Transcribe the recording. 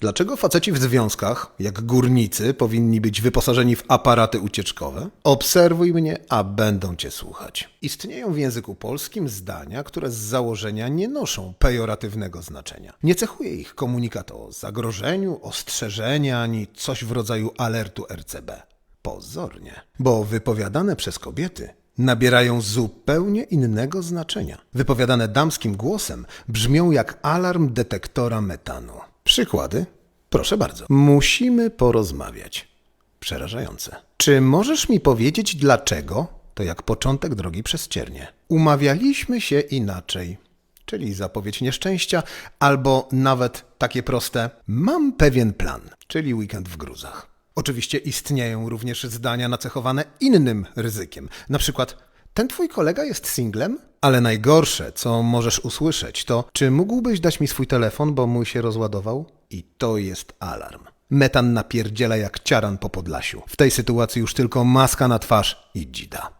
Dlaczego faceci w związkach, jak górnicy, powinni być wyposażeni w aparaty ucieczkowe? Obserwuj mnie, a będą cię słuchać. Istnieją w języku polskim zdania, które z założenia nie noszą pejoratywnego znaczenia. Nie cechuje ich komunikat o zagrożeniu, ostrzeżenia ani coś w rodzaju alertu RCB. Pozornie. Bo wypowiadane przez kobiety nabierają zupełnie innego znaczenia. Wypowiadane damskim głosem brzmią jak alarm detektora metanu. Przykłady? Proszę bardzo. Musimy porozmawiać. Przerażające. Czy możesz mi powiedzieć dlaczego? To jak początek drogi przez ciernie. Umawialiśmy się inaczej. Czyli zapowiedź nieszczęścia, albo nawet takie proste: Mam pewien plan, czyli weekend w gruzach. Oczywiście istnieją również zdania nacechowane innym ryzykiem. Na przykład, ten twój kolega jest singlem? Ale najgorsze, co możesz usłyszeć, to czy mógłbyś dać mi swój telefon, bo mój się rozładował? I to jest alarm. Metan napierdziela jak ciaran po Podlasiu. W tej sytuacji już tylko maska na twarz i dzida.